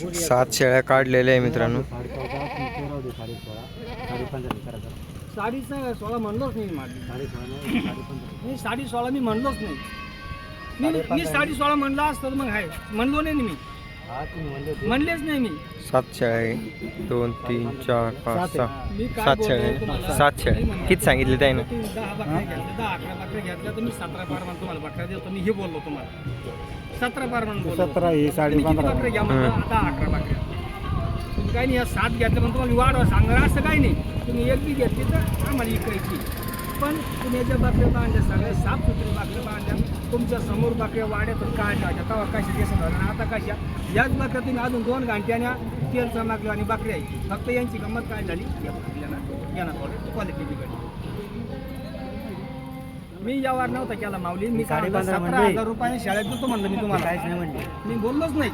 सात शेळ्या काढलेल्या आहे मित्रांनो. साडी सोळा म्हणलोच नाही मी साडी सोळा मी म्हणलोच नाही. मी मी साडी सोळा म्हणला असतो तर मग आहे. म्हणलो नाही मी. म्हणलेच नाही मी. सात शेळ्या आहे. दोन तीन चार पाच सहा. मी काय सात बोललो शेळ्या आहे. तुम्हाला? सात मी शेळ्या म्हणलो. किती सांगितले त्यानं? तुम्ही दहा बकऱ्या घेतल्या. दहा अकरा बकऱ्या घेतल्या. तर मी सतरा बार म्हणून तुम्हाला बकऱ्या देतो मी हे बोललो तुम्हाला. सतरा म्हणून बोललो. सतरा ही साडे पंधरा. बकऱ्या घ्या दहा अकरा बकऱ्या. तुम्ही काही नाही या सात घेतल्या म्हणून तुम्हाला वाढवा सांगणार. असं काही नाही. तुम्ही एक बी घेतली तर आम्हाला इकायची पण तुम्ही याच्या बकऱ्या बांधल्या सगळ्या साफ सुथरी बकऱ्या बांधल्या तुमच्यासमोर बकऱ्या वाड्यातून काढल्या तेव्हा कशा केस झाल्या आता कशा? याच बकऱ्या तुम्ही अजून दोन घंट्याने तेल चमाकलं आणि बकऱ्या आहे फक्त यांची गंमत काय झाली? या बकऱ्याला यांना क्वालिटी बिघडली. मी यावर नव्हता केला माऊली. मी सतरा म्हणले. हजार रुपयाने शाळेत देतो म्हणलं मी तुम्हाला. काहीच नाही म्हणले मी बोललोच नाही.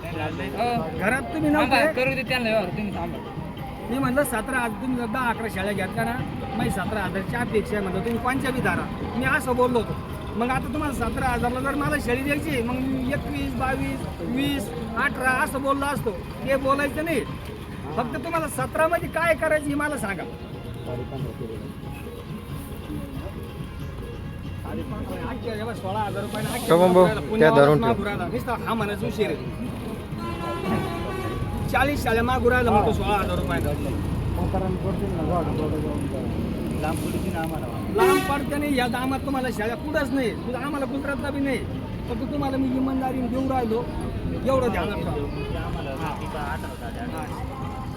घरात तुम्ही नव्हते. करू दे त्यांना तुम्ही थांबा. मी म्हणलं सतरा हजार तुम्ही जर दहा अकरा शाळा घेतल्या ना? माझी सतरा हजारची अपेक्षा म्हणलं तुम्ही बी धारा मी असं बोललो होतो. मग आता तुम्हाला सतरा हजारला जर मला शेळी द्यायची मग मी एकवीस बावीस वीस अठरा असं बोललो असतो. ते बोलायचं नाही. फक्त तुम्हाला सतरामध्ये काय करायचं हे मला सांगा. सोळा हजार. नुसतं हा म्हणायचं उशीर. चाळीस शाळा मागू राहिला म्हणतो सोळा हजार रुपयाला लांब पुढची ना आम्हाला लांब पडते नाही या दामात तुम्हाला शाळा कुठंच नाही. तुझं आम्हाला गुजरातला बी नाही. फक्त तुम्हाला मी इमानदारीने देऊ राहिलो. एवढं.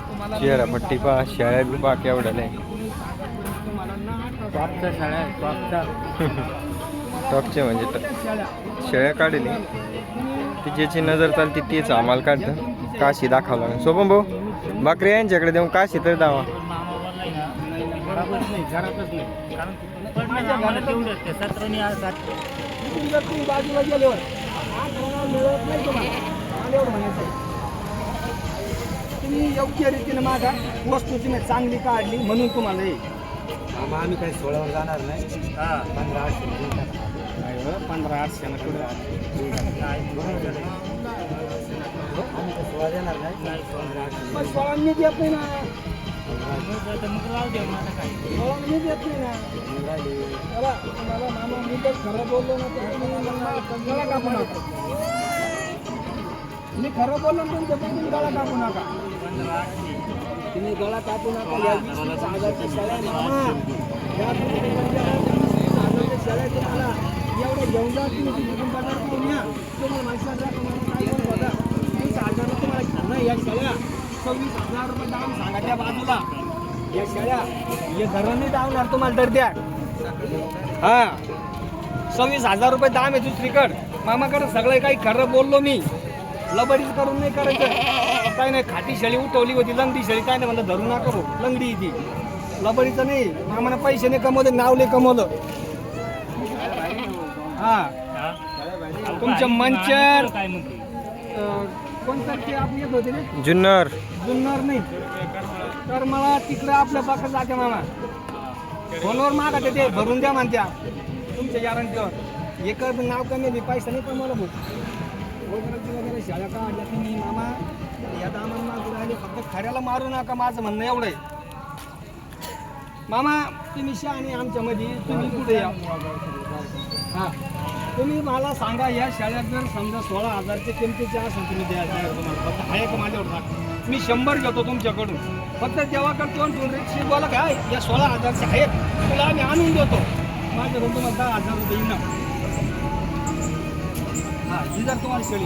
तुम्हाला चेहरा पट्टी पहा शेळ्या बी पहा केवढ्या नाही. टॉपच्या शाळा टॉपच्या. टॉपचे म्हणजे शाळा. शेळ्या काढली. ती ज्याची नजर चालते तीच आम्हाला काढतं. काशी दाखवावं लागेल सोपन भाऊ बकरी यांच्याकडे देऊन काशी तर दावा. तुम्ही योग्य रीतीने माझा वस्तू तुम्ही चांगली काढली म्हणून तुम्हाला हे. आम्ही काही सोळावर जाणार नाही. पंधरा पंधरा आठशे ना कुठं नाही, बरोबर आहे. आम्ही काही सोळा देणार नाही पंधरा आठशे पण सोळा मी देत नाही ना मग राहू दे, मग आता काय. सोळा मी देत नाही ना मग राहिली. चला तुम्हाला मामा मी तर खरं बोललो ना तर तुम्ही मला गळा कापू नका मी खरं बोललो ना तुमचं पण तुम्ही गळा कापू नका तुम्ही गळा कापू नका या वीस वीस हजारच्या शाळा आहे मामा सव्वीस हजार रुपये दाम सांगा त्या बाजूला या शेळ्या हे घराने दावणार तुम्हाला तर द्या हा सव्वीस हजार रुपये दाम आहे दुसरीकड मामाकडं सगळं काही खरं बोललो मी लबडीच करून नाही करायचं काय नाही खाटी शेळी उठवली होती लंगडी शेळी काय नाही म्हणलं धरू नका भाऊ लंगडी ती लबडीचं नाही मामाने पैसे नाही कमवले नाव नाही कमवलं. हा. तुमचं मंचर काय म्हणते? अं, कोणतं येत होते ना? जुन्नर. जुन्नर नाही. तर मला तिकडं आपल्या पाकडे जाते मामा. फोनवर मागा ते भरून द्या म्हणत्या. तुमच्या गॅरंटीवर एक नाव कमी आहे, पैसा नाही कमवलं भाऊ. वगैरे वगैरे शाळा काढल्या तुम्ही मामा. या दामाला मागू राहिले फक्त खऱ्याला मारू नका माझं म्हणणं एवढं आहे. मामा तुम्ही आणि आमच्यामध्ये तुम्ही कुठे या? हां. तुम्ही मला सांगा या शाळेत जर समजा सोळा हजारच्या किमतीचे असेल तुम्ही द्या तुम्हाला. फक्त आहे का माझ्यावर सांग मी शंभर घेतो तुमच्याकडून. फक्त देवाकडे दोन दोन रिक्षी बोला काय? या सोळा हजारचे आहेत. तुला आम्ही आणून देतो. माझ्याकडून तुम्हाला दहा हजार रुपये येईन हां ही जर तुम्हाला शेळी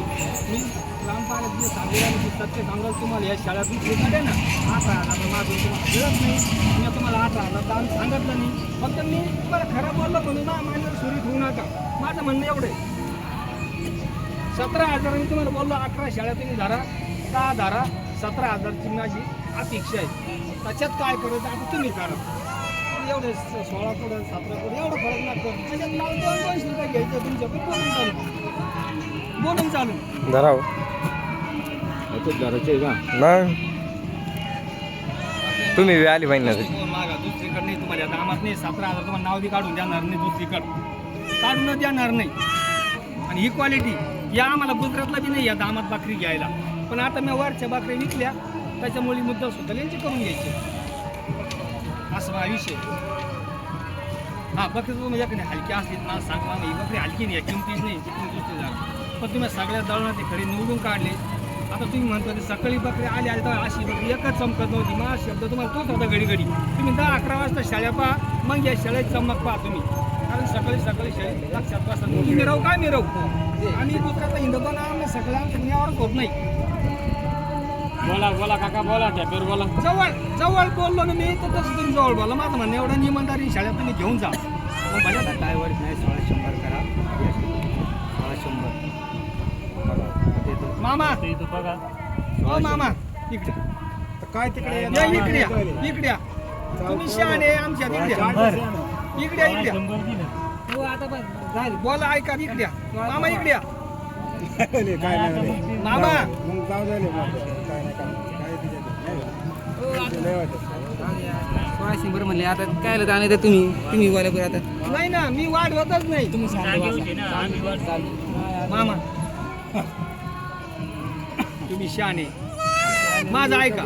मी ग्रामपालिकेत जे सांगेल आणि ते सत्य सांगाल तुम्हाला या शाळेतून फुकट आहे ना अठरा हजार मागून तुम्हाला मिळत नाही मी तुम्हाला अठरा हजार आम्ही सांगितलं नाही फक्त मी तुम्हाला खरं बोललो म्हणून ना माझ्यावर सुरी होऊ नका माझं म्हणणं एवढं आहे सतरा हजार मी तुम्हाला बोललो अठरा शाळा तुम्ही धरा दहा धारा सतरा हजारची माझी अपेक्षा आहे त्याच्यात काय करायचं आता तुम्ही करा. पण एवढे सोळा पुढं सतरा पुढं एवढं फरक लागतो त्याच्यात मला दोन दोनशे रुपये घ्यायचं तुमच्या बोलून चालू. बोलून चालू. धराव. घराचे का मग? तुम्ही बी आली पाहिजे ना दुसरीकडे मागा दुसरीकडे नाही तुम्हाला दामात नाही सतरा हजार तुम्हाला नाव बी काढून देणार नाही दुसरीकडे. काढून देणार नाही. आणि ही क्वालिटी या आम्हाला गुजरातला बी नाही या दामात बकरी घ्यायला. पण आता मी वरच्या बाकऱ्या विकल्या त्याच्यामुळे मुद्दा सुद्धा यांची करून घ्यायची. असं माझा विषय. हा बकरी तुम्ही माझ्याकडे हलकी असली तर मला सांग ही बकरी हलकी नाही किमतीच नाही ती किमतीच झाली. पण तुम्ही सगळ्या दळणात ते खडे निवडून काढले. आता तुम्ही म्हणतो ते सकाळी बकरी आली आली तर अशी बकरी एकच चमकत नव्हती. मग हा शब्द तुम्हाला तोच होता घडी घडी तुम्ही दहा अकरा वाजता शाळा पहा मग या शाळेत चमक पहा तुम्ही. कारण सकाळी सकाळी शाळेत लक्षात बसतात तुम्ही राहू काय मी राहू आणि दुसऱ्याचा हिंदोबाना आम्ही सगळ्या आमच्या होत नाही. बोला बोला काका बोला टॅपेर बोला. जवळ जवळ बोललो ना मी तर तसं तुम्ही जवळ बोला. माझं म्हणणं एवढं इमानदारी शाळेत तुम्ही घेऊन जा. मग भले काय वर्ष नाही सोळा शंभर मामा. इथं बघा. हो मामा. इकडे. काय तिकडे या इकडे या इकडे या. तुम्ही शहाणे आमच्या इकडे या. इकडे या, इकडे या. शंभर दिलं. हो आता बस झालं. बोला ऐका इकडे या. मामा इकडे या. काय नाही मामा. मग जाऊ दे काय नाही काय तिथे सोळा शंभर म्हणले. आता काय जाणे तर तुम्ही? तुम्ही बोला बरं आता. नाही ना मी वाढवतच नाही. तुम्ही ना आम्ही वर मामा. तुम्ही शहाणे. माझं ऐका.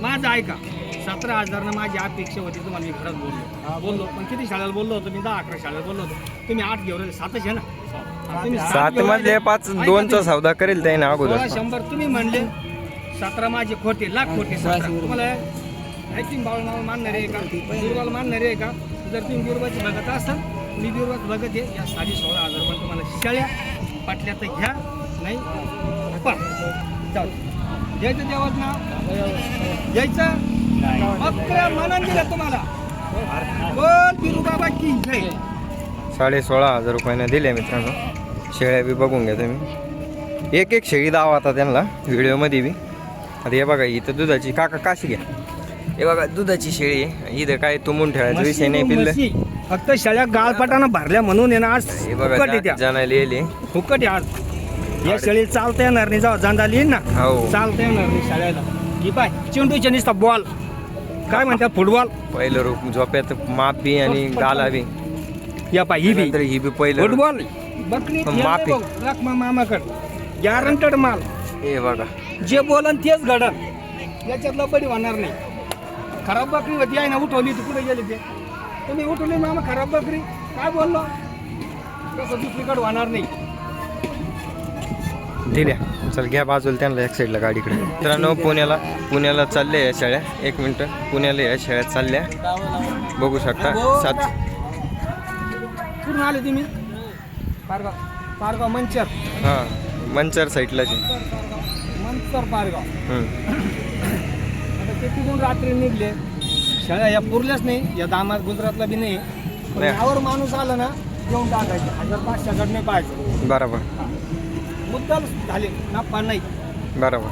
माझं ऐका. सतरा हजारनं माझी अपेक्षा होती तुम्हाला मी खरंच बोललो. बोललो. पण किती शाळेला बोललो होतो? मी दहा अकरा शाळेला बोललो होतो. तुम्ही आठ घेऊन सातच आहे ना? हा, तुम्ही सात मधले राहिले. पाच दोनचा. सौदा करेल त्याने अगोदर. शंभर तुम्ही म्हणले. सतरा माझे खोटे लाख खोटे सतरा. तुम्हाला ॲक्टिंग बाळ नाव मानणारे आहे का? दुर्गाला मानणारे आहे का? जर तुम्ही दुर्गाची बघत असाल मी दुर्गाच बघत आहे. या साडे सोळा हजार रुपये तुम्हाला शेळ्या पाटल्या तर घ्या. नाही पा जाऊ. घ्यायचं देवाच नाव? घ्यायचं अकरा मनान दिलं तुम्हाला. बोल बिरू बाबा की जय. साडे सोळा हजार रुपयाने दिले मित्रांनो. शेळ्या बी बघून घ्या तुम्ही. एक एक शेळी दावा आता त्यांना व्हिडिओमध्ये बी. आता हे बघा इथं दुधाची काका काशी घ्या. हे बघा दुधाची शेळी आहे. इथं काय तुंबून ठेवायचा विषय नाही पिल्लं. फक्त शेळ्या गाळपाटानं भरल्या म्हणून ना आज हे बघा जाणायला येईल. फुकट आहे आज. या शेळी चालता येणार नाही. जाऊ जांदाली येईल ना. हो. चालता येणार नाही शाळेला ही पाय चेंडूच्या नुसता बॉल काय म्हणतात फुटबॉल पहिलं रूप झोप्यात माप आणि गाला बी या पाय ही बी. नंतर ही बी पहिलं रूप. फुटबॉल बकरी पण माफी. लक्ष्मा मामाकड. गॅरंटेड माल. हे बघा. जे बोलन तेच घडन. याच्यात लबडी होणार नाही. खराब बकरी होती आहे ना उठवली ती कुठे गेली ते? तुम्ही उठवली मामा खराब बकरी? काय बोललो? कसं दुसरीकडे होणार नाही. दिल्या चल घ्या बाजूला त्यांना एक साईडला गाडीकडे मित्रांनो पुण्याला पुण्याला चालल्या या शेळ्या एक मिनटं. पुण्याला या शेळ्या चालल्या. बघू शकता. सात कुठून आले तुम्ही? पारगाव पारगाव मंचर. हां मंचर साईडलाच आहे. मंचर पारगाव. आता ते तिथून रात्री निघले. शाळा या पुरल्याच नाही. या दामात गुजरातला बी नाही. यावर माणूस आला ना घेऊन टाकायचे. हजार पाचशे नाही पाहायचं. बरोबर. मुद्दल झाले नफा नाही. बरोबर.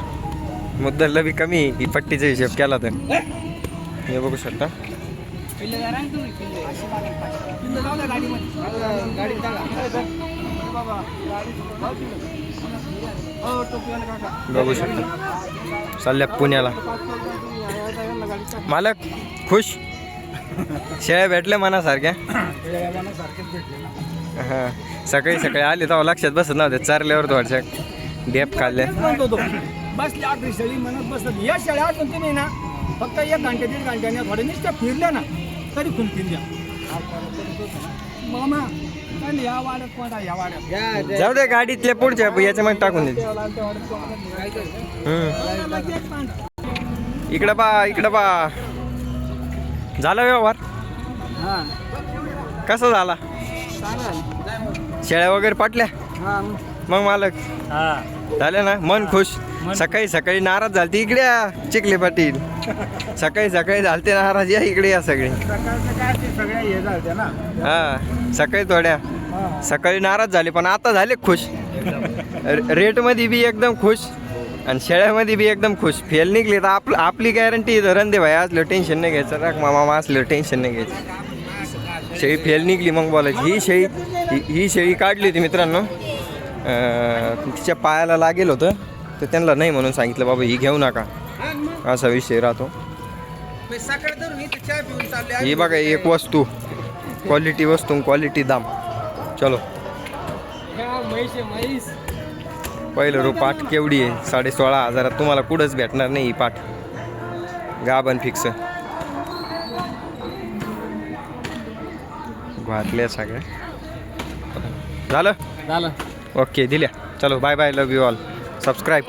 मुद्दलला बी कमी आहे, ही पट्टीचा हिशोब केला तर. हे? बघू शकता. बघू शकता. चालल्या पुण्याला. मालक खुश? शेळ्या भेटल्या मनासारख्या? हां सकाळी सकाळी आले तेव्हा लक्षात बसत नव्हते चारल्यावर थोडच्या डेप खाल्ल्या. बसली शेळी म्हणत बसत. या तुम्ही ना फक्त एक घंटे दीड घंट्याने फिरल्या ना तरी मामा या वाड्यात कोणता या वाड्यात. जाऊ दे गाडीतल्या पुढच्या याच्यामध्ये टाकून देते. इकडं बा इकडं बा झाला व्यवहार? हा. कसा झाला. शेळ्या वगैरे पाटल्या? हा मग मालक. हा. झाले ना? मन खुश. सकाळी सकाळी नाराज झालते. इकडे या चिखले पाटील. सकाळी सकाळी झालते नाराज. या इकडे या सगळे. हे हा सकाळी थोड्या. सकाळी नाराज झाले पण आता झाले खुश. रेटमध्ये बी एकदम खुश. आणि शेळ्यामध्ये बी एकदम खुश. फेल निघली तर आपलं आपली गॅरंटी रंदे भाई असलं टेन्शन नाही घ्यायचं. राख मामा असलं टेन्शन नाही घ्यायचं. शेळी फेल निघली मग बोलायची. ही शेळी ही- ही शेळी काढली होती मित्रांनो. तिच्या पायाला लागेल होतं तर त्यांना नाही म्हणून सांगितलं बाबा ही घेऊ नका. असा विषय राहतो. ही बघा एक वस्तू. क्वालिटी वस्तू क्वालिटी दाम. चलो. पहिलं रो पाठ केवढी आहे? साडे सोळा हजारात तुम्हाला कुठंच भेटणार नाही ही पाठ. गाबन फिक्स घातल्या सगळ्या झालं? झालं. ओके दिल्या. चलो bye bye love you all subscribe